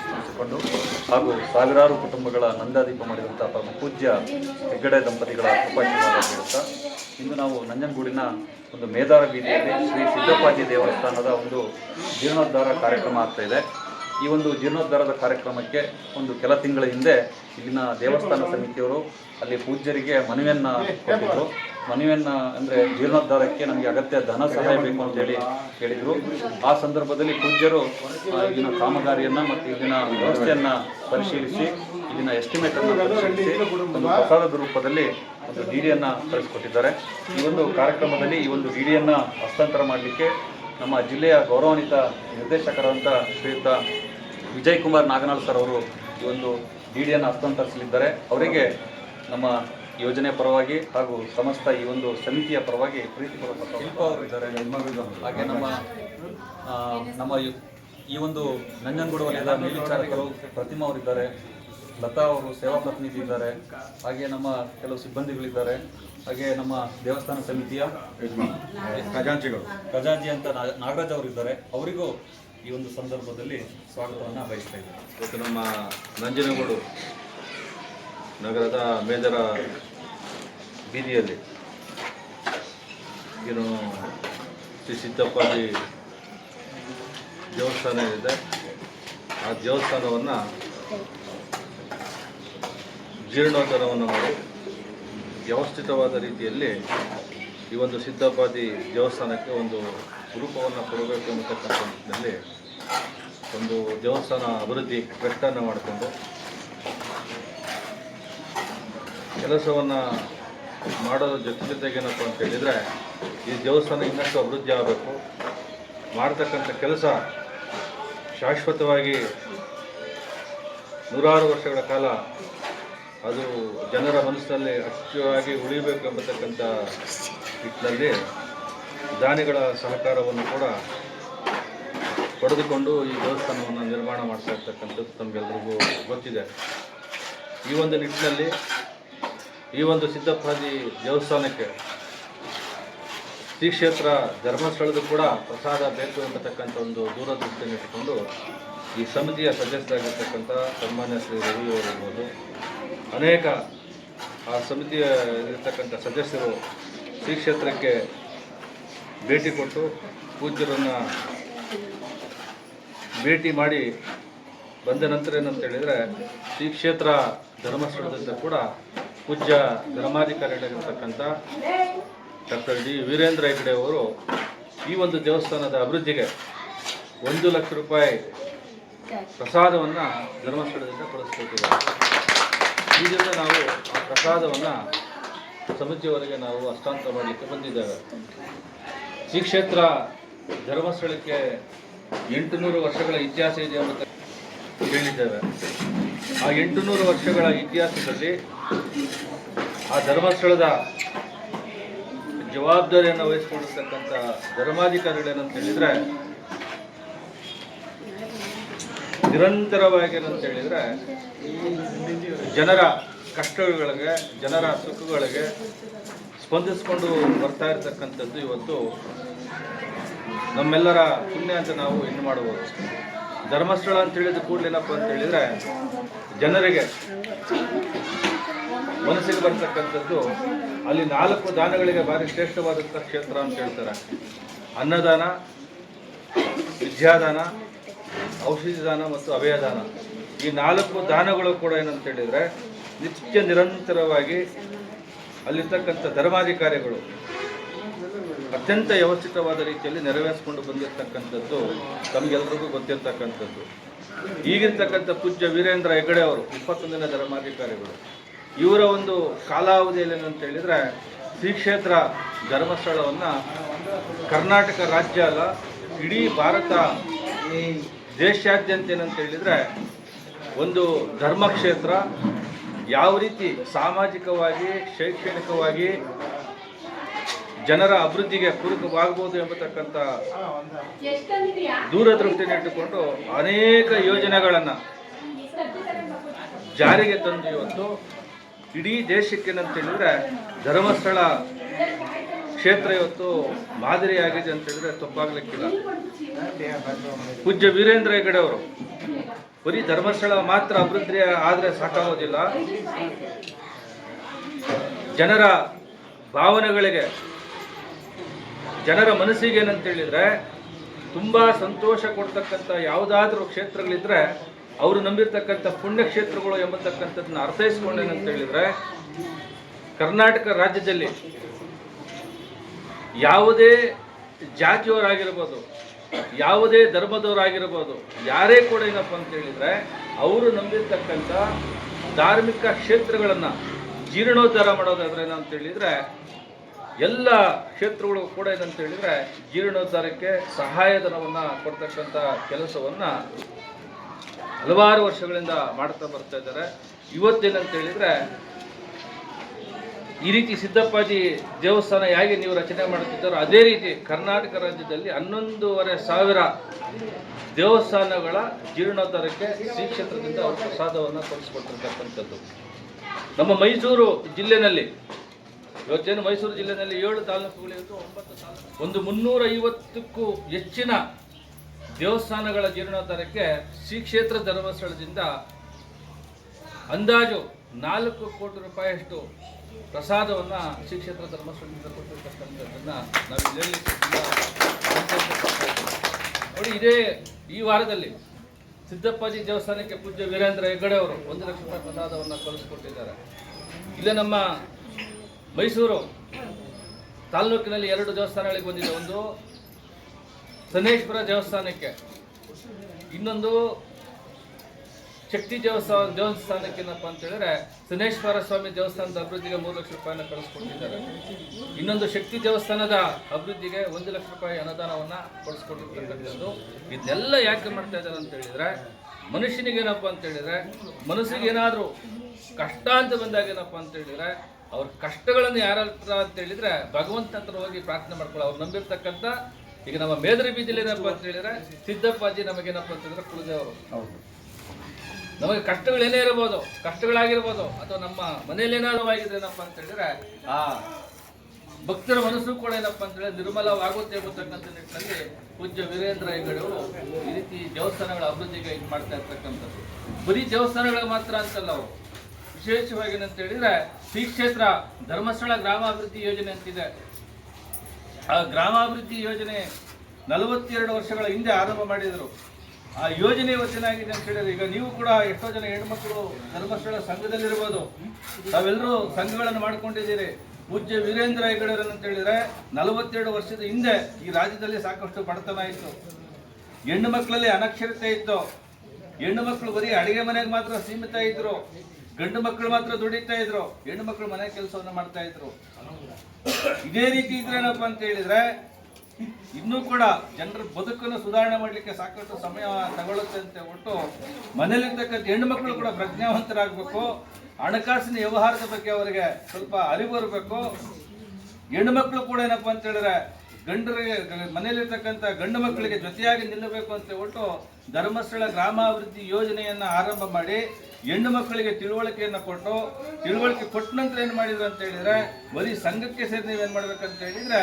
ಸ್ಮರಿಸಿಕೊಂಡು ಹಾಗೂ ಸಾವಿರಾರು ಕುಟುಂಬಗಳ ನಂದಾದೀಪ ಮಾಡಿದಂಥ ಪರಮ ಪೂಜ್ಯ ಹೆಗ್ಗಡೆ ದಂಪತಿಗಳ ಕೃಪಾಶೀರ್ವಾದ ಇಂದು ನಾವು ನಂಜನಗೂಡಿನ ಒಂದು ಮೇದಾರ ಬೀದಿಯಲ್ಲಿ ಶ್ರೀ ಸಿದ್ದಪ್ಪಾಜಿ ದೇವಸ್ಥಾನದ ಒಂದು ಜೀರ್ಣೋದ್ಧಾರ ಕಾರ್ಯಕ್ರಮ ಆಗ್ತಾ ಇದೆ. ಈ ಒಂದು ಜೀರ್ಣೋದ್ಧಾರದ ಕಾರ್ಯಕ್ರಮಕ್ಕೆ ಒಂದು ಕೆಲ ತಿಂಗಳ ಹಿಂದೆ ಇಲ್ಲಿನ ದೇವಸ್ಥಾನ ಸಮಿತಿಯವರು ಅಲ್ಲಿ ಪೂಜ್ಯರಿಗೆ ಮನವಿಯನ್ನು ಕೊಟ್ಟಿದ್ರು. ಮನವಿಯನ್ನ ಅಂದ್ರೆ ಜೀರ್ಣೋದ್ಧಾರಕ್ಕೆ ನಮಗೆ ಅಗತ್ಯ ಧನ ಸಹಾಯ ಬೇಕು ಅಂತ ಹೇಳಿ ಹೇಳಿದ್ರು. ಆ ಸಂದರ್ಭದಲ್ಲಿ ಪೂಜ್ಯರು ಇಲ್ಲಿನ ಕಾಮಗಾರಿಯನ್ನ ಮತ್ತು ಇಲ್ಲಿನ ವ್ಯವಸ್ಥೆಯನ್ನ ಪರಿಶೀಲಿಸಿ, ಇಲ್ಲಿನ ಎಸ್ಟಿಮೇಟ್ ಅನ್ನು ಪರಿಶೀಲಿಸಿ ಒಂದು ಪ್ರಸಾದದ ರೂಪದಲ್ಲಿ ಒಂದು ಡಿಡಿಯನ್ನ ಕಳಿಸ್ಕೊಟ್ಟಿದ್ದಾರೆ. ಈ ಒಂದು ಕಾರ್ಯಕ್ರಮದಲ್ಲಿ ಈ ಒಂದು ಡಿಡಿಯನ್ನ ಹಸ್ತಾಂತರ ಮಾಡಲಿಕ್ಕೆ ನಮ್ಮ ಜಿಲ್ಲೆಯ ಗೌರವಾನ್ವಿತ ನಿರ್ದೇಶಕರಾದಂಥ ಶ್ರೀಯುತ ವಿಜಯ್ ಕುಮಾರ್ ನಾಗನಾಳ್ ಸರ್ ಅವರು ಈ ಒಂದು ಡಿಡಿಯನ್ನು ಹಸ್ತಾಂತರಿಸಲಿದ್ದಾರೆ. ಅವರಿಗೆ ನಮ್ಮ ಯೋಜನೆ ಪರವಾಗಿ ಹಾಗೂ ಸಮಸ್ತ ಈ ಒಂದು ಸಮಿತಿಯ ಪರವಾಗಿ ಪ್ರೀತಿಪೂರ್ವಕ ಹಾಗೆ ನಮ್ಮ ನಮ್ಮ ಈ- ಒಂದು ನಂಜನಗೂಡು ವಲಯದ ಮೇಲ್ವಿಚಾರಕರು ಪ್ರತಿಮಾ ಅವರಿದ್ದಾರೆ ಲತಾ ಅವರು ಸೇವಾ ಪ್ರತಿನಿಧಿ ಇದ್ದಾರೆ ಹಾಗೆ ನಮ್ಮ ಕೆಲವು ಸಿಬ್ಬಂದಿಗಳಿದ್ದಾರೆ ಹಾಗೆ ನಮ್ಮ ದೇವಸ್ಥಾನ ಸಮಿತಿಯ ಖಜಾಂಚಿಗಳು. ಖಜಾಂಜಿ ಅಂತ ನಾಗರಾಜ್ ಅವರು ಇದ್ದಾರೆ ಅವರಿಗೂ ಈ ಒಂದು ಸಂದರ್ಭದಲ್ಲಿ ಸ್ವಾಗತವನ್ನು ಬಯಸ್ತಾ ಇದ್ದಾರೆ ಇವತ್ತು ನಮ್ಮ ನಂಜನಗೂಡು ನಗರದ ಮೇಜರ ಬೀದಿಯಲ್ಲಿ. ಏನು ಶ್ರೀ ಸಿದ್ದಪ್ಪಾಜಿ ದೇವಸ್ಥಾನ ಇದೆ. ಆ ದೇವಸ್ಥಾನವನ್ನು ಜೀರ್ಣೋದ್ಧಾರವನ್ನು ಮಾಡಿ ವ್ಯವಸ್ಥಿತವಾದ ರೀತಿಯಲ್ಲಿ ಈ ಒಂದು ಸಿದ್ದಪ್ಪಾಜಿ ದೇವಸ್ಥಾನಕ್ಕೆ ಒಂದು ರೂಪವನ್ನು ಕೊಡಬೇಕು ಅನ್ನತಕ್ಕಂಥ ನಿಟ್ಟಿನಲ್ಲಿ ಒಂದು ದೇವಸ್ಥಾನ ಅಭಿವೃದ್ಧಿ ಟ್ರಸ್ಟನ್ನು ಮಾಡಿಕೊಂಡು ಕೆಲಸವನ್ನು ಮಾಡೋದ್ರ ಜೊತೆ ಜೊತೆಗೆ ಏನಪ್ಪ ಅಂತ ಹೇಳಿದರೆ, ಈ ದೇವಸ್ಥಾನ ಇನ್ನಷ್ಟು ಅಭಿವೃದ್ಧಿ ಆಗಬೇಕು. ಮಾಡ್ತಕ್ಕಂಥ ಕೆಲಸ ಶಾಶ್ವತವಾಗಿ ನೂರಾರು ವರ್ಷಗಳ ಕಾಲ ಅದು ಜನರ ಮನಸ್ಸಿನಲ್ಲಿ ಅಚ್ಚುವಾಗಿ ಉಳಿಬೇಕು ಎಂಬತಕ್ಕಂಥ ನಿಟ್ಟಿನಲ್ಲಿ ದಾನಿಗಳ ಸಹಕಾರವನ್ನು ಕೂಡ ಪಡೆದುಕೊಂಡು ಈ ದೇವಸ್ಥಾನವನ್ನು ನಿರ್ಮಾಣ ಮಾಡ್ತಾ ಇರ್ತಕ್ಕಂಥದ್ದು ತಮಗೆಲ್ಲರಿಗೂ ಗೊತ್ತಿದೆ. ಈ ಒಂದು ನಿಟ್ಟಿನಲ್ಲಿ ಈ ಒಂದು ಸಿದ್ದಪ್ಪಾಜಿ ದೇವಸ್ಥಾನಕ್ಕೆ ಶ್ರೀ ಕ್ಷೇತ್ರ ಧರ್ಮಸ್ಥಳದ ಕೂಡ ಪ್ರಸಾದ ಬೇಕು ಎಂಬತಕ್ಕಂಥ ಒಂದು ದೂರದೃಷ್ಟಿಯನ್ನು ಇಟ್ಟುಕೊಂಡು ಈ ಸಮಿತಿಯ ಸದಸ್ಯರಾಗಿರ್ತಕ್ಕಂಥ ಸನ್ಮಾನ್ಯ ಶ್ರೀ ರವಿಯವರಿರ್ಬೋದು ಅನೇಕ ಆ ಸಮಿತಿಯ ಇರ್ತಕ್ಕಂಥ ಸದಸ್ಯರು ಶ್ರೀ ಕ್ಷೇತ್ರಕ್ಕೆ ಭೇಟಿ ಕೊಟ್ಟು ಪೂಜ್ಯರನ್ನು ಭೇಟಿ ಮಾಡಿ ಬಂದ ನಂತರ ಏನಂತ ಹೇಳಿದರೆ ಶ್ರೀ ಕ್ಷೇತ್ರ ಧರ್ಮಸ್ಥಳದಿಂದ ಕೂಡ ಪೂಜ್ಯ ಧರ್ಮಾಧಿಕಾರಿಗಳಾಗಿರ್ತಕ್ಕಂಥ ಡಾಕ್ಟರ್ ಡಿ ವೀರೇಂದ್ರ ಹೆಗ್ಡೆ ಅವರು ಈ ಒಂದು ದೇವಸ್ಥಾನದ ಅಭಿವೃದ್ಧಿಗೆ ಒಂದು ಲಕ್ಷ ರೂಪಾಯಿ ಪ್ರಸಾದವನ್ನು ಧರ್ಮಸ್ಥಳದಿಂದ ಕಳಿಸ್ಕೊಟ್ಟಿದ್ದಾರೆ. ಈ ದಿನ ನಾವು ಆ ಪ್ರಸಾದವನ್ನು ಸಮಿತಿಯವರೆಗೆ ನಾವು ಹಸ್ತಾಂತರ ಮಾಡಲಿಕ್ಕೆ ಬಂದಿದ್ದೇವೆ. ಶ್ರೀ ಕ್ಷೇತ್ರ ಧರ್ಮಸ್ಥಳಕ್ಕೆ ಎಂಟುನೂರು ವರ್ಷಗಳ ಇತಿಹಾಸ ಇದೆ ಅಂತ ಹೇಳಿದ್ದೇವೆ. ಆ ಎಂಟುನೂರು ವರ್ಷಗಳ ಇತಿಹಾಸದಲ್ಲಿ ಆ ಧರ್ಮಸ್ಥಳದ ಜವಾಬ್ದಾರಿಯನ್ನು ವಹಿಸಿಕೊಂಡಿರ್ತಕ್ಕಂಥ ಧರ್ಮಾಧಿಕಾರಿಗಳೇನಂತ ಹೇಳಿದ್ರೆ ನಿರಂತರವಾಗಿ ಹೇಳಿದ್ರೆ ಜನರ ಕಷ್ಟಗಳಿಗೆ, ಜನರ ಸುಖಗಳಿಗೆ ಸ್ಪಂದಿಸ್ಕೊಂಡು ಬರ್ತಾ ಇರತಕ್ಕಂಥದ್ದು ಇವತ್ತು ನಮ್ಮೆಲ್ಲರ ಪುಣ್ಯ ಅಂತ ನಾವು ಇನ್ನು ಮಾಡ್ಬೋದು ಧರ್ಮಸ್ಥಳ ಅಂತ ಹೇಳಿದ ಕೂಡಲೇ ಏನಪ್ಪ ಅಂತ ಹೇಳಿದ್ರೆ ಜನರಿಗೆ ಮನಸ್ಸಿಗೆ ಬರ್ತಕ್ಕಂಥದ್ದು ಅಲ್ಲಿ ನಾಲ್ಕು ದಾನಗಳಿಗೆ ಭಾರಿ ಶ್ರೇಷ್ಠವಾದಂಥ ಕ್ಷೇತ್ರ ಅಂತ ಹೇಳ್ತಾರೆ. ಅನ್ನದಾನ, ವಿದ್ಯಾದಾನ, ಔಷಧಿ ದಾನ ಮತ್ತು ಅಭಯದಾನ ಈ ನಾಲ್ಕು ದಾನಗಳು ಕೂಡ ಏನಂತ ಹೇಳಿದರೆ ನಿತ್ಯ ನಿರಂತರವಾಗಿ ಅಲ್ಲಿರ್ತಕ್ಕಂಥ ಧರ್ಮಾಧಿಕಾರಿಗಳು ಅತ್ಯಂತ ವ್ಯವಸ್ಥಿತವಾದ ರೀತಿಯಲ್ಲಿ ನೆರವೇರಿಸಿಕೊಂಡು ಬಂದಿರತಕ್ಕಂಥದ್ದು ತಮಗೆಲ್ರಿಗೂ ಗೊತ್ತಿರ್ತಕ್ಕಂಥದ್ದು. ಈಗಿರ್ತಕ್ಕಂಥ ಪೂಜ್ಯ ವೀರೇಂದ್ರ ಹೆಗಡೆ ಅವರು, ಇಪ್ಪತ್ತೊಂದನೇ ಧರ್ಮಾಧಿಕಾರಿಗಳು. ಇವರ ಒಂದು ಕಾಲಾವಧಿಯಲ್ಲಿ ಏನಂತ ಹೇಳಿದರೆ ಶ್ರೀ ಕ್ಷೇತ್ರ ಧರ್ಮಸ್ಥಳವನ್ನು ಕರ್ನಾಟಕ ರಾಜ್ಯ ಅಲ್ಲ, ಇಡೀ ಭಾರತ ದೇಶಾದ್ಯಂತ ಏನಂತ ಹೇಳಿದರೆ ಒಂದು ಧರ್ಮಕ್ಷೇತ್ರ. ಯಾವ ರೀತಿ ಸಾಮಾಜಿಕವಾಗಿ, ಶೈಕ್ಷಣಿಕವಾಗಿ ಜನರ ಅಭಿವೃದ್ಧಿಗೆ ಪೂರಕವಾಗಬಹುದು ಎಂಬತಕ್ಕಂಥ ದೂರದೃಷ್ಟಿಯನ್ನು ಇಟ್ಟುಕೊಂಡು ಅನೇಕ ಯೋಜನೆಗಳನ್ನು ಜಾರಿಗೆ ತಂದು ಇವತ್ತು ಇಡೀ ದೇಶಕ್ಕೆ ಅಂತ ಹೇಳಿದ್ರೆ ಧರ್ಮಸ್ಥಳ ಕ್ಷೇತ್ರ ಇವತ್ತು ಮಾದರಿಯಾಗಿದೆ ಅಂತ ಹೇಳಿದ್ರೆ ತಪ್ಪಾಗ್ಲಿಕ್ಕಿಲ್ಲ. ಪೂಜ್ಯ ವೀರೇಂದ್ರ ಹೆಗಡೆ ಅವರು ಬರೀ ಧರ್ಮಸ್ಥಳ ಮಾತ್ರ ಅಭಿವೃದ್ಧಿ ಆದರೆ ಸಾಕಾಗೋದಿಲ್ಲ. ಜನರ ಭಾವನೆಗಳಿಗೆ ಜನರ ಮನಸ್ಸಿಗೆ ಏನಂತ ಹೇಳಿದ್ರೆ ತುಂಬ ಸಂತೋಷ ಕೊಡ್ತಕ್ಕಂಥ ಯಾವುದಾದ್ರೂ ಕ್ಷೇತ್ರಗಳಿದ್ರೆ ಅವರು ನಂಬಿರ್ತಕ್ಕಂಥ ಪುಣ್ಯಕ್ಷೇತ್ರಗಳು ಎಂಬತಕ್ಕಂಥದ್ದನ್ನ ಅರ್ಥೈಸ್ಕೊಂಡೇನಂತ ಹೇಳಿದ್ರೆ ಕರ್ನಾಟಕ ರಾಜ್ಯದಲ್ಲಿ ಯಾವುದೇ ಜಾತಿಯವರಾಗಿರ್ಬೋದು, ಯಾವುದೇ ಧರ್ಮದವರಾಗಿರ್ಬೋದು, ಯಾರೇ ಕೂಡ ಏನಪ್ಪ ಅಂತ ಹೇಳಿದ್ರೆ ಅವರು ನಂಬಿರ್ತಕ್ಕಂಥ ಧಾರ್ಮಿಕ ಕ್ಷೇತ್ರಗಳನ್ನು ಜೀರ್ಣೋದ್ಧಾರ ಮಾಡೋದಾದ್ರೆ ಏನಂತ ಹೇಳಿದ್ರೆ ಎಲ್ಲ ಕ್ಷೇತ್ರಗಳು ಕೂಡ ಏನಂತ ಹೇಳಿದ್ರೆ ಜೀರ್ಣೋದ್ಧಾರಕ್ಕೆ ಸಹಾಯಧನವನ್ನು ಕೊಡ್ತಕ್ಕಂಥ ಕೆಲಸವನ್ನು ಹಲವಾರು ವರ್ಷಗಳಿಂದ ಮಾಡ್ತಾ ಬರ್ತಾ ಇದ್ದಾರೆ. ಇವತ್ತೇನಂತ ಹೇಳಿದ್ರೆ ಈ ರೀತಿ ಸಿದ್ದಪ್ಪಾಜಿ ದೇವಸ್ಥಾನ ಹೇಗೆ ನೀವು ರಚನೆ ಮಾಡುತ್ತಿದ್ದಾರೋ ಅದೇ ರೀತಿ ಕರ್ನಾಟಕ ರಾಜ್ಯದಲ್ಲಿ ಹನ್ನೊಂದೂವರೆ ಸಾವಿರ ದೇವಸ್ಥಾನಗಳ ಜೀರ್ಣೋದ್ಧಾರಕ್ಕೆ ಶ್ರೀ ಕ್ಷೇತ್ರದಿಂದ ಅವರು ಪ್ರಸಾದವನ್ನು ಕೊಡಿಸ್ಕೊಟ್ಟಿರ್ತಕ್ಕಂಥದ್ದು. ನಮ್ಮ ಮೈಸೂರು ಜಿಲ್ಲೆನಲ್ಲಿ ಇವತ್ತೇನು ಮೈಸೂರು ಜಿಲ್ಲೆಯಲ್ಲಿ ಏಳು ತಾಲೂಕುಗಳಿತ್ತು ಒಂಬತ್ತು ತಾಲೂಕು ಒಂದು ಮುನ್ನೂರ ಐವತ್ತಕ್ಕೂ ಹೆಚ್ಚಿನ ದೇವಸ್ಥಾನಗಳ ಜೀರ್ಣೋದ್ಧಾರಕ್ಕೆ ಶ್ರೀ ಕ್ಷೇತ್ರ ಧರ್ಮಸ್ಥಳದಿಂದ ಅಂದಾಜು ನಾಲ್ಕು ಕೋಟಿ ರೂಪಾಯಿಯಷ್ಟು ಪ್ರಸಾದವನ್ನು ಶ್ರೀ ಕ್ಷೇತ್ರ ಧರ್ಮಸ್ಥಳದಿಂದ ಕೊಟ್ಟಿರ್ತಕ್ಕಂಥದ್ದನ್ನ ನಾವು ಇದ್ದೀವಿ. ನೋಡಿ, ಇದೇ ಈ ವಾರದಲ್ಲಿ ಸಿದ್ದಪ್ಪಾಜಿ ದೇವಸ್ಥಾನಕ್ಕೆ ಪೂಜ್ಯ ವೀರೇಂದ್ರ ಹೆಗ್ಗಡೆ ಅವರು ಒಂದು ಲಕ್ಷ ರೂಪಾಯಿ ಪ್ರಸಾದವನ್ನು ಕಳಿಸ್ಕೊಟ್ಟಿದ್ದಾರೆ ಇಲ್ಲೇ ನಮ್ಮ ಮೈಸೂರು ತಾಲ್ಲೂಕಿನಲ್ಲಿ ಎರಡು ದೇವಸ್ಥಾನಗಳಿಗೆ ಬಂದಿದೆ. ಒಂದು ಸನೇಶ್ವರ ದೇವಸ್ಥಾನಕ್ಕೆ, ಇನ್ನೊಂದು ಶಕ್ತಿ ದೇವಸ್ಥಾನ, ದೇವಸ್ಥಾನಕ್ಕೆ ಏನಪ್ಪ ಅಂತ ಹೇಳಿದ್ರೆ ಸನೇಶ್ವರ ಸ್ವಾಮಿ ದೇವಸ್ಥಾನದ ಅಭಿವೃದ್ಧಿಗೆ ಮೂರು ಲಕ್ಷ ರೂಪಾಯಿನ ಕಳಿಸ್ಕೊಟ್ಟಿದ್ದಾರೆ. ಇನ್ನೊಂದು ಶಕ್ತಿ ದೇವಸ್ಥಾನದ ಅಭಿವೃದ್ಧಿಗೆ ಒಂದು ಲಕ್ಷ ರೂಪಾಯಿ ಅನುದಾನವನ್ನ ಕೊಡಿಸ್ಕೊಟ್ಟಿರ್ತಕ್ಕಂಥದ್ದು ಇದನ್ನೆಲ್ಲ ಯಾಕೆ ಮಾಡ್ತಾ ಇದ್ದಾರೆ ಅಂತ ಹೇಳಿದ್ರೆ ಮನುಷ್ಯನಿಗೆ ಏನಪ್ಪ ಅಂತ ಹೇಳಿದ್ರೆ ಮನಸ್ಸಿಗೆ ಏನಾದರೂ ಕಷ್ಟ ಅಂತ ಬಂದಾಗ ಏನಪ್ಪ ಅಂತ ಹೇಳಿದ್ರೆ ಅವ್ರ ಕಷ್ಟಗಳನ್ನು ಯಾರ ಹತ್ರ ಅಂತ ಹೇಳಿದ್ರೆ ಭಗವಂತ ಹತ್ರ ಹೋಗಿ ಪ್ರಾರ್ಥನೆ ಮಾಡ್ಕೊಳ್ಳೋ ಅವ್ರು ನಂಬಿರ್ತಕ್ಕಂಥ ಈಗ ನಮ್ಮ ಮೇದರಿ ಬೀದಿಲಿ ಏನಪ್ಪ ಅಂತ ಹೇಳಿದ್ರೆ ಸಿದ್ದಪ್ಪಾಜಿ ನಮಗೇನಪ್ಪ ಅಂತಂದ್ರೆ ಹೇಳಿದ್ರೆ ಕುಲದೇವರು. ಹೌದು. ನಮಗೆ ಕಷ್ಟಗಳೇನೇ ಇರಬಹುದು ಕಷ್ಟಗಳಾಗಿರ್ಬೋದು ಅಥವಾ ನಮ್ಮ ಮನೇಲಿ ಏನಾದರೂ ಆಗಿದೆ ಏನಪ್ಪ ಅಂತ ಹೇಳಿದ್ರೆ ಆ ಭಕ್ತರ ಮನಸ್ಸು ಕೂಡ ಏನಪ್ಪ ಅಂತ ಹೇಳಿದ್ರೆ ನಿರ್ಮಲವಾಗುತ್ತೆ ಎಂಬತಕ್ಕಂಥ ನಿಟ್ಟಿನಲ್ಲಿ ಪೂಜ್ಯ ವೀರೇಂದ್ರ ಹೆಗಡೆಯವರು ಈ ರೀತಿ ದೇವಸ್ಥಾನಗಳ ಅಭಿವೃದ್ಧಿಗೆ ಇದು ಮಾಡ್ತಾ ಇರ್ತಕ್ಕಂಥದ್ದು. ಬರೀ ದೇವಸ್ಥಾನಗಳಿಗೆ ಮಾತ್ರ ಅಂತಲ್ಲ ಅವರು. ವಿಶೇಷವಾಗಿ ಏನಂತ ಹೇಳಿದ್ರೆ ಶ್ರೀ ಕ್ಷೇತ್ರ ಧರ್ಮಸ್ಥಳ ಗ್ರಾಮಾಭಿವೃದ್ಧಿ ಯೋಜನೆ ಅಂತಿದೆ. ಆ ಗ್ರಾಮಾಭಿವೃದ್ಧಿ ಯೋಜನೆ ನಲವತ್ತೆರಡು ವರ್ಷಗಳ ಹಿಂದೆ ಆರಂಭ ಮಾಡಿದರು. ಆ ಯೋಜನೆ ವಚನಾಗಿದೆ ಅಂತ ಹೇಳಿದ್ರೆ ಈಗ ನೀವು ಕೂಡ ಎಷ್ಟೋ ಜನ ಹೆಣ್ಮಕ್ಳು ಧರ್ಮಸ್ಥಳ ಸಂಘದಲ್ಲಿರ್ಬೋದು. ತಾವೆಲ್ಲರೂ ಸಂಘಗಳನ್ನು ಮಾಡ್ಕೊಂಡಿದ್ದೀರಿ. ಪೂಜ್ಯ ವೀರೇಂದ್ರ ಹೆಗ್ಗಡೆ ಅಂತ ಹೇಳಿದ್ರೆ ನಲವತ್ತೆರಡು ವರ್ಷದ ಹಿಂದೆ ಈ ರಾಜ್ಯದಲ್ಲಿ ಸಾಕಷ್ಟು ಬಡತನ ಇತ್ತು. ಹೆಣ್ಣು ಮಕ್ಕಳಲ್ಲಿ ಅನಕ್ಷರತೆ ಇತ್ತು. ಹೆಣ್ಣು ಮಕ್ಕಳು ಬರೀ ಅಡಿಗೆ ಮನೆಗೆ ಮಾತ್ರ ಸೀಮಿತ ಇದ್ರು. ಗಂಡು ಮಕ್ಕಳು ಮಾತ್ರ ದುಡಿತಾ ಇದ್ರು, ಹೆಣ್ಣು ಮಕ್ಕಳು ಮನೆ ಕೆಲಸವನ್ನು ಮಾಡ್ತಾ ಇದ್ರು. ಇದೇ ರೀತಿ ಇದ್ರೇನಪ್ಪ ಅಂತ ಹೇಳಿದ್ರೆ, ಇನ್ನೂ ಕೂಡ ಜನರ ಬದುಕನ್ನು ಸುಧಾರಣೆ ಮಾಡಲಿಕ್ಕೆ ಸಾಕಷ್ಟು ಸಮಯ ತಗೊಳ್ಳುತ್ತೆ ಅಂತ ಒಟ್ಟು ಮನೇಲಿರ್ತಕ್ಕಂಥ ಹೆಣ್ಣು ಮಕ್ಕಳು ಕೂಡ ಪ್ರಜ್ಞಾವಂತರಾಗಬೇಕು. ಹಣಕಾಸಿನ ವ್ಯವಹಾರದ ಬಗ್ಗೆ ಅವರಿಗೆ ಸ್ವಲ್ಪ ಅರಿವು ಇರಬೇಕು. ಹೆಣ್ಣು ಮಕ್ಕಳು ಕೂಡ ಏನಪ್ಪ ಅಂತ ಹೇಳಿದ್ರೆ, ಗಂಡರಿಗೆ, ಮನೆಯಲ್ಲಿರ್ತಕ್ಕಂಥ ಗಂಡು ಮಕ್ಕಳಿಗೆ ಜೊತೆಯಾಗಿ ನಿಲ್ಲಬೇಕು ಅಂತ ಹೇಳ್ಬಿಟ್ಟು ಧರ್ಮಸ್ಥಳ ಗ್ರಾಮಾಭಿವೃದ್ಧಿ ಯೋಜನೆಯನ್ನ ಆರಂಭ ಮಾಡಿ ಹೆಣ್ಣು ಮಕ್ಕಳಿಗೆ ತಿಳುವಳಿಕೆಯನ್ನು ಕೊಟ್ಟು ತಿಳುವಳಿಕೆ ಕೊಟ್ಟ ನಂತರ ಏನು ಮಾಡಿದ್ರು ಅಂತ ಹೇಳಿದ್ರೆ, ಬರೀ ಸಂಘಕ್ಕೆ ಸೇರಿ ನೀವೇನು ಮಾಡ್ಬೇಕಂತ ಹೇಳಿದ್ರೆ,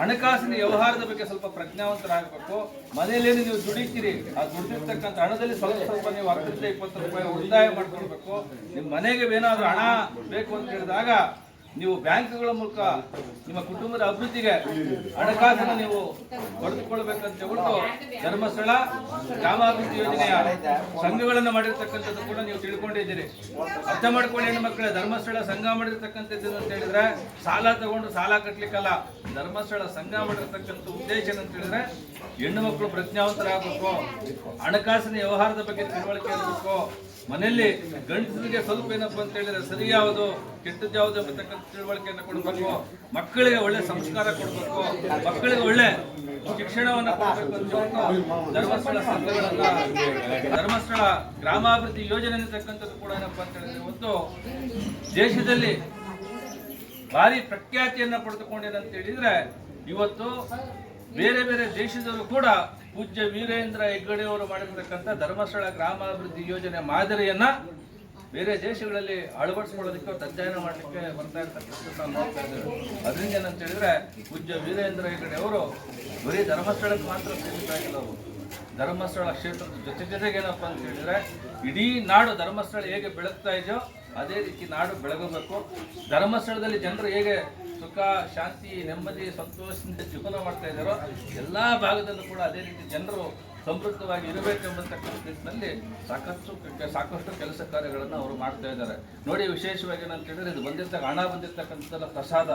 ಹಣಕಾಸಿನ ವ್ಯವಹಾರದ ಬಗ್ಗೆ ಸ್ವಲ್ಪ ಪ್ರಜ್ಞಾವಂತರಾಗಬೇಕು. ಮನೆಯಲ್ಲೇನು ನೀವು ದುಡಿತೀರಿ, ಆ ದುಡಿದಿರ್ತಕ್ಕಂಥ ಹಣದಲ್ಲಿ ಸ್ವಲ್ಪ ಸ್ವಲ್ಪ ನೀವು ಹತ್ತರಿಂದ ಇಪ್ಪತ್ತು ರೂಪಾಯಿ ಉಳಿತಾಯ ಮಾಡ್ಕೊಳ್ಬೇಕು. ನಿಮ್ಮ ಮನೆಗೆ ಏನಾದರೂ ಹಣ ಬೇಕು ಅಂತ ಹೇಳಿದಾಗ ನೀವು ಬ್ಯಾಂಕ್ಗಳ ಮೂಲಕ ನಿಮ್ಮ ಕುಟುಂಬದ ಅಭಿವೃದ್ಧಿಗೆ ಹಣಕಾಸನ್ನು ನೀವು ಪಡೆದುಕೊಳ್ಬೇಕಂತ ಹೇಳ್ಬಿಟ್ಟು ಧರ್ಮಸ್ಥಳ ಗ್ರಾಮಾಭಿವೃದ್ಧಿ ಯೋಜನೆಯ ಸಂಘಗಳನ್ನು ಮಾಡಿರ್ತಕ್ಕಂಥದ್ದು ಕೂಡ ನೀವು ತಿಳ್ಕೊಂಡಿದ್ದೀರಿ. ಅರ್ಥ ಮಾಡ್ಕೊಂಡು ಹೆಣ್ಣು ಮಕ್ಕಳ, ಧರ್ಮಸ್ಥಳ ಸಂಘ ಮಾಡಿರ್ತಕ್ಕಂಥದ್ದು ಅಂತ ಹೇಳಿದ್ರೆ ಸಾಲ ತಗೊಂಡು ಸಾಲ ಕಟ್ಟಲಿಕ್ಕಲ್ಲ ಧರ್ಮಸ್ಥಳ ಸಂಘ ಮಾಡಿರ್ತಕ್ಕಂಥ ಉದ್ದೇಶ ಏನಂತ ಹೇಳಿದ್ರೆ ಹೆಣ್ಣು ಮಕ್ಕಳು ಪ್ರಜ್ಞಾವಂತರಾಗಬೇಕು, ಹಣಕಾಸಿನ ವ್ಯವಹಾರದ ಬಗ್ಗೆ ತಿಳುವಳಿಕೆ ಇರಬೇಕು ಮನೆಯಲ್ಲಿ ಗಂಡಸರಿಗೆ ಸ್ವಲ್ಪ ಏನಪ್ಪ ಅಂತ ಹೇಳಿದ್ರೆ ಸರಿ ಯಾವುದು, ಕೆಟ್ಟದ್ದು ಯಾವುದು ಅಂತಕ್ಕಂಥ ತಿಳುವಳಿಕೆಯನ್ನು ಕೊಡಬೇಕು, ಮಕ್ಕಳಿಗೆ ಒಳ್ಳೆ ಸಂಸ್ಕಾರ ಕೊಡಬೇಕು, ಮಕ್ಕಳಿಗೆ ಒಳ್ಳೆ ಶಿಕ್ಷಣವನ್ನು ಕೊಡಬೇಕು ಅಂತ ಧರ್ಮಸ್ಥಳ ಸಂಘಗಳನ್ನ ಧರ್ಮಸ್ಥಳ ಗ್ರಾಮಾಭಿವೃದ್ಧಿ ಯೋಜನೆ ಅಂತಕ್ಕಂಥದ್ದು ಕೂಡ ಏನಪ್ಪ ಅಂತ ಹೇಳಿದ್ರೆ ಇವತ್ತು ದೇಶದಲ್ಲಿ ಭಾರಿ ಪ್ರಖ್ಯಾತಿಯನ್ನ ಪಡೆದುಕೊಂಡೇನಂತ ಹೇಳಿದ್ರೆ ಇವತ್ತು ಬೇರೆ ಬೇರೆ ದೇಶದವರು ಕೂಡ ಪೂಜ್ಯ ವೀರೇಂದ್ರ ಹೆಗ್ಗಡೆಯವರು ಮಾಡಿರ್ತಕ್ಕಂಥ ಧರ್ಮಸ್ಥಳ ಗ್ರಾಮಾಭಿವೃದ್ಧಿ ಯೋಜನೆ ಮಾದರಿಯನ್ನ ಬೇರೆ ದೇಶಗಳಲ್ಲಿ ಅಳವಡಿಸ್ಕೊಳ್ಳೋದಕ್ಕೆ ಅಧ್ಯಯನ ಮಾಡಲಿಕ್ಕೆ ಬರ್ತಾ ಇರ್ತಕ್ಕಂಥ ನೋಡ್ತಾ ಇದ್ದೇವೆ. ಅದರಿಂದ ಏನಂತ ಹೇಳಿದ್ರೆ ಪೂಜ್ಯ ವೀರೇಂದ್ರ ಹೆಗ್ಗಡೆ ಅವರು ಬರೀ ಧರ್ಮಸ್ಥಳಕ್ಕೆ ಮಾತ್ರ ಸೀಮಿತ ಆಗಿಲ್ಲ ಅವರು. ಧರ್ಮಸ್ಥಳ ಕ್ಷೇತ್ರದ ಜೊತೆ ಜೊತೆಗೆ ಏನಪ್ಪ ಅಂತ ಹೇಳಿದ್ರೆ, ಇಡೀ ನಾಡು ಧರ್ಮಸ್ಥಳ ಹೇಗೆ ಬೆಳಗ್ತಾ ಇದೆಯೋ ಅದೇ ರೀತಿ ನಾಡು ಬೆಳಗಬೇಕು. ಧರ್ಮಸ್ಥಳದಲ್ಲಿ ಜನರು ಹೇಗೆ ಸುಖ, ಶಾಂತಿ, ನೆಮ್ಮದಿ, ಸಂತೋಷದಿಂದ ಜೀವನ ಮಾಡ್ತಾ ಇದ್ದಾರೋ, ಎಲ್ಲ ಭಾಗದಲ್ಲೂ ಕೂಡ ಅದೇ ರೀತಿ ಜನರು ಸಮೃದ್ಧವಾಗಿ ಇರಬೇಕೆಂಬತಕ್ಕಂಥ ನಿಟ್ಟಿನಲ್ಲಿ ಸಾಕಷ್ಟು ಸಾಕಷ್ಟು ಕೆಲಸ ಕಾರ್ಯಗಳನ್ನು ಅವರು ಮಾಡ್ತಾ ಇದ್ದಾರೆ. ನೋಡಿ ವಿಶೇಷವಾಗಿ ಏನಂತ ಹೇಳಿದ್ರೆ ಇದು ಬಂದಿರ್ತಕ್ಕ ಹಣ ಬಂದಿರ್ತಕ್ಕಂಥ ಪ್ರಸಾದ.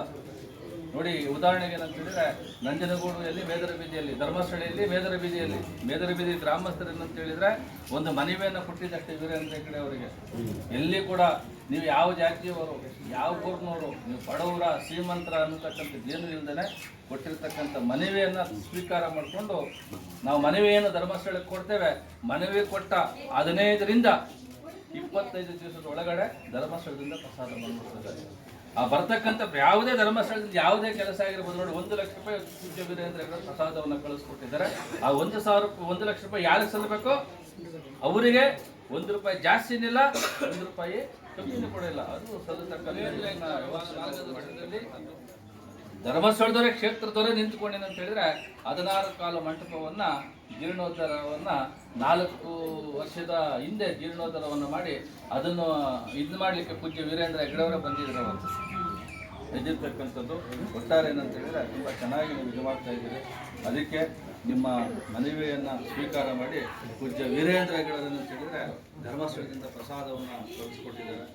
ನೋಡಿ, ಉದಾಹರಣೆಗೆ ಏನಂತ ಹೇಳಿದ್ರೆ, ನಂಜನಗೂಡು ಮೇದರ ಬೀದಿಯಲ್ಲಿ ಧರ್ಮಸ್ಥಳಿಯಲ್ಲಿ ಮೇದರ ಬೀದಿಯಲ್ಲಿ, ಮೇದರ ಬೀದಿ ಗ್ರಾಮಸ್ಥರು ಏನಂತ ಹೇಳಿದ್ರೆ, ಒಂದು ಮನವಿಯನ್ನು ಕೊಟ್ಟಿದ್ದಷ್ಟೇ ವೀರೇಂದ್ರ ಹೆಗ್ಗಡೆ ಅವರಿಗೆ. ಎಲ್ಲಿ ಕೂಡ ನೀವು ಯಾವ ಜಾತಿಯವರು, ಯಾವ ಊರಿನವರು, ನೀವು ಬಡವರ, ಶ್ರೀಮಂತರ ಅನ್ನತಕ್ಕಂಥದ್ದು ಏನು ಇಲ್ಲದೇ ಕೊಟ್ಟಿರ್ತಕ್ಕಂಥ ಮನವಿಯನ್ನು ಸ್ವೀಕಾರ ಮಾಡಿಕೊಂಡು ನಾವು ಮನವಿಯನ್ನು ಧರ್ಮಸ್ಥಳಕ್ಕೆ ಕೊಡ್ತೇವೆ. ಮನವಿ ಕೊಟ್ಟ ಹದಿನೈದರಿಂದ ಇಪ್ಪತ್ತೈದು ದಿವಸದ ಒಳಗಡೆ ಧರ್ಮಸ್ಥಳದಿಂದ ಪ್ರಸಾದ ಬಂದ್ಬಿಡ್ತದೆ. ಆ ಬರ್ತಕ್ಕಂಥ ಯಾವುದೇ ಧರ್ಮಸ್ಥಳದಲ್ಲಿ ಯಾವುದೇ ಕೆಲಸ ಆಗಿರ್ಬೋದು ನೋಡಿ, ಒಂದು ಲಕ್ಷ ರೂಪಾಯಿ ಪೂಜ್ಯ ವೀರೇಂದ್ರ ಪ್ರಸಾದವನ್ನು ಕಳಿಸ್ಕೊಟ್ಟಿದ್ದಾರೆ. ಆ ಒಂದು ಸಾವಿರ ಒಂದು ಲಕ್ಷ ರೂಪಾಯಿ ಯಾರಿಗೆ ಸಲ್ಲಬೇಕು ಅವರಿಗೆ ಒಂದು ರೂಪಾಯಿ ಜಾಸ್ತಿನಿಲ್ಲ ಒಂದು ರೂಪಾಯಿ ಕಮ್ಮಿನೂ ಕೂಡ ಇಲ್ಲ. ಅದು ಸಲ್ಲತಕ್ಕ ಧರ್ಮಸ್ಥಳದವರೇ, ಕ್ಷೇತ್ರದವರೇ ಅಂತ ಹೇಳಿದ್ರೆ ಹದಿನಾರು ಕಾಲು ಮಂಟಪವನ್ನ ಜೀರ್ಣೋದ್ಧಾರವನ್ನ ನಾಲ್ಕು ವರ್ಷದ ಹಿಂದೆ ಜೀರ್ಣೋದ್ಧಾರವನ್ನು ಮಾಡಿ ಅದನ್ನು ಇದು ಮಾಡಲಿಕ್ಕೆ ಪೂಜ್ಯ ವೀರೇಂದ್ರ ಹೆಗ್ಡೆಯವರೇ ಬಂದಿದ್ದಾರೆ ಅವತ್ತು. ಎದ್ದಿರ್ತಕ್ಕಂಥದ್ದು ಒಟ್ಟಾರೆ ಏನಂತ ಹೇಳಿದ್ರೆ ತುಂಬ ಚೆನ್ನಾಗಿ ನೀವು ಇದು ಮಾಡ್ತಾ ಇದ್ದೀರಿ. ಅದಕ್ಕೆ ನಿಮ್ಮ ಮನವಿಯನ್ನು ಸ್ವೀಕಾರ ಮಾಡಿ ಪೂಜ್ಯ ವೀರೇಂದ್ರ ಹೆಗ್ಗಡೆ ಅಂತ ಹೇಳಿದ್ರೆ ಧರ್ಮಸ್ಥಳದಿಂದ ಪ್ರಸಾದವನ್ನು ಕಳಿಸ್ಕೊಟ್ಟಿದ್ದಾರೆ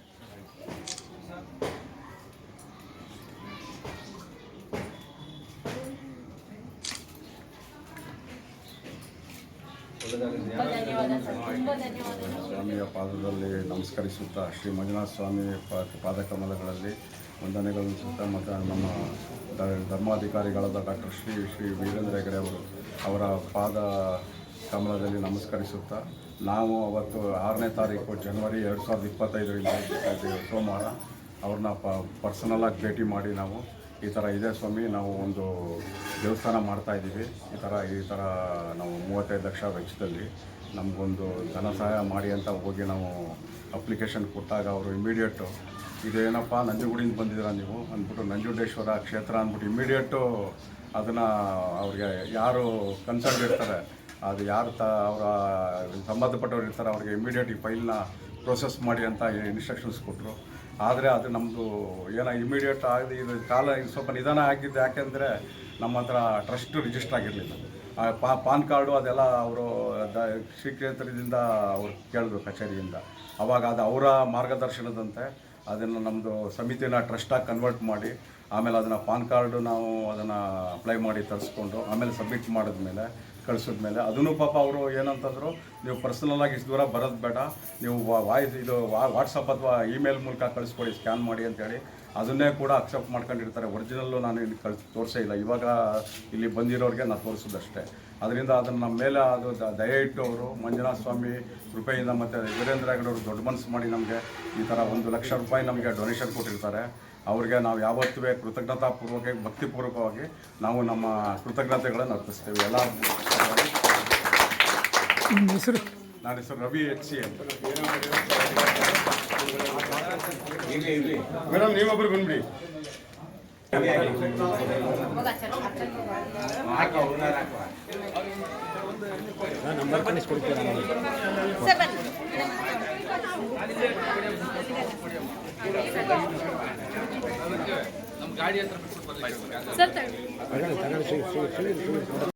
ಸ್ವಾಮಿಯ ಪಾದದಲ್ಲಿ ನಮಸ್ಕರಿಸುತ್ತಾ ಶ್ರೀ ಮಂಜುನಾಥ ಸ್ವಾಮಿ ಪ- ಪಾದಕಮಲಗಳಲ್ಲಿ ವಂದನೆಗಳನ್ನು ಸುತ್ತ ಮತ್ತು ನಮ್ಮ ಧರ್ಮಾಧಿಕಾರಿಗಳಾದ ಡಾಕ್ಟರ್ ಶ್ರೀ ಶ್ರೀ ವೀರೇಂದ್ರ ಹೆಗಡೆ ಅವರು ಅವರ ಪಾದ ಕಮಲದಲ್ಲಿ ನಮಸ್ಕರಿಸುತ್ತಾ ನಾವು ಅವತ್ತು ಆರನೇ ತಾರೀಕು ಜನವರಿ ಎರಡು ಸಾವಿರದ ಇಪ್ಪತ್ತೈದರಿಂದ ಸೋಮವಾರ ಅವ್ರನ್ನ ಪ ಪರ್ಸನಲಾಗಿ ಭೇಟಿ ಮಾಡಿ ನಾವು ಈ ಥರ ಇದೆ ಸ್ವಾಮಿ, ನಾವು ಒಂದು ದೇವಸ್ಥಾನ ಮಾಡ್ತಾ ಇದ್ದೀವಿ. ಈ ಥರ ಈ ಥರ ನಾವು ಮೂವತ್ತೈದು ಲಕ್ಷ ವೆಚ್ಚದಲ್ಲಿ ನಮಗೊಂದು ಧನ ಸಹಾಯ ಮಾಡಿ ಅಂತ ಹೋಗಿ ನಾವು ಅಪ್ಲಿಕೇಶನ್ ಕೊಟ್ಟಾಗ ಅವರು ಇಮಿಡಿಯೇಟು ಇದೇನಪ್ಪ ನಂಜುಗೂಡಿಗೆ ಬಂದಿದ್ದೀರಾ ನೀವು ಅಂದ್ಬಿಟ್ಟು ನಂಜುಂಡೇಶ್ವರ ಕ್ಷೇತ್ರ ಅಂದ್ಬಿಟ್ಟು ಇಮ್ಮಿಡಿಯೇಟು ಅದನ್ನು ಅವ್ರಿಗೆ ಯಾರು ಕನ್ಸರ್ನ್ ಇರ್ತಾರೆ, ಅದು ಯಾರು ತ ಅವರ ಸಂಬಂಧಪಟ್ಟವ್ರು ಇರ್ತಾರೆ, ಅವ್ರಿಗೆ ಇಮಿಡಿಯೇಟ್ ಈ ಫೈಲ್ನ ಪ್ರೋಸೆಸ್ ಮಾಡಿ ಅಂತ ಇನ್ಸ್ಟ್ರಕ್ಷನ್ಸ್ ಕೊಟ್ಟರು ಆದರೆ ಅದು ನಮ್ಮದು ಏನೋ ಇಮಿಡಿಯೇಟ್ ಆಗಿ ಇದು ಕಾಲ ಇದು ಸ್ವಲ್ಪ ನಿಧಾನ ಆಗಿದ್ದು ಯಾಕೆಂದರೆ ನಮ್ಮ ಹತ್ರ ಟ್ರಸ್ಟ್ ರಿಜಿಸ್ಟರ್ ಆಗಿರಲಿಲ್ಲ. ಪಾ, ಪಾನ್ ಕಾರ್ಡು ಅದೆಲ್ಲ ಅವರು, ದ ಅವರು ಅವ್ರು ಕೇಳಿದ್ರು ಕಚೇರಿಯಿಂದ. ಅವಾಗ ಅದು ಅವರ ಮಾರ್ಗದರ್ಶನದಂತೆ ಅದನ್ನು ನಮ್ಮದು ಸಮಿತಿನ ಟ್ರಸ್ಟಾಗಿ ಕನ್ವರ್ಟ್ ಮಾಡಿ, ಆಮೇಲೆ ಅದನ್ನು ಪಾನ್ ಕಾರ್ಡು ನಾವು ಅದನ್ನು ಅಪ್ಲೈ ಮಾಡಿ ತರಿಸ್ಕೊಂಡು, ಆಮೇಲೆ ಸಬ್ಮಿಟ್ ಮಾಡಿದ್ಮೇಲೆ ಕಳಿಸಿದ್ಮೇಲೆ ಅದನ್ನು ಪಾಪ ಅವರು ಏನಂತಂದ್ರು, ನೀವು ಪರ್ಸನಲಾಗಿ ಇಷ್ಟು ದೂರ ಬರೋದು ಬೇಡ. ನೀವು ವಾಯ್ಸ್ ಇದು ವಾಟ್ಸಪ್ ಅಥವಾ ಇಮೇಲ್ ಮೂಲಕ ಕಳಿಸ್ಕೊಡಿ ಸ್ಕ್ಯಾನ್ ಮಾಡಿ ಅಂತೇಳಿ ಅದನ್ನೇ ಕೂಡ ಅಕ್ಸೆಪ್ಟ್ ಮಾಡ್ಕೊಂಡಿರ್ತಾರೆ. ಒರಿಜಿನಲ್ಲು ನಾನು ಇಲ್ಲಿ ಕಳ್ಸಿ, ತೋರಿಸೇ ಇಲ್ಲ. ಇವಾಗ ಇಲ್ಲಿ ಬಂದಿರೋರಿಗೆ ನಾನು ತೋರಿಸೋದಷ್ಟೇ. ಅದರಿಂದ ಅದನ್ನು ನಮ್ಮ ಮೇಲೆ ಅದು ದ- ದಯ ಇಟ್ಟು ಅವರು, ಮಂಜುನಾಥ ಸ್ವಾಮಿ ಕೃಪೆಯಿಂದ ಮತ್ತು ವೀರೇಂದ್ರ ಹೆಗಡೆ ಅವರು ದೊಡ್ಡ ಮನಸ್ಸು ಮಾಡಿ ನಮಗೆ ಈ ಥರ ಒಂದು ಲಕ್ಷ ರೂಪಾಯಿ ನಮಗೆ ಡೊನೇಷನ್ ಕೊಟ್ಟಿರ್ತಾರೆ. ಅವ್ರಿಗೆ ನಾವು ಯಾವತ್ತೂ ಕೃತಜ್ಞತಾಪೂರ್ವಕ ಭಕ್ತಿಪೂರ್ವಕವಾಗಿ ನಾವು ನಮ್ಮ ಕೃತಜ್ಞತೆಗಳನ್ನು ಅರ್ಪಿಸ್ತೇವೆ ಎಲ್ಲ ನನ್ನ ಹೆಸರು ರವಿ ಎಚ್ ಸಿ ಅಂತ. ಮೇಡಮ್ ನೀವೊಬ್ಬರು ಬಂದ್ಬಿಡಿ. ನಮ್ಮ ಗಾಡಿ ಹತ್ರ ಬಿಟ್ಬಿಟ್ಟು ಬರ್ಲಿಕ್ಕೆ ಸರ್ ತಗೊಳ್ಳಿ.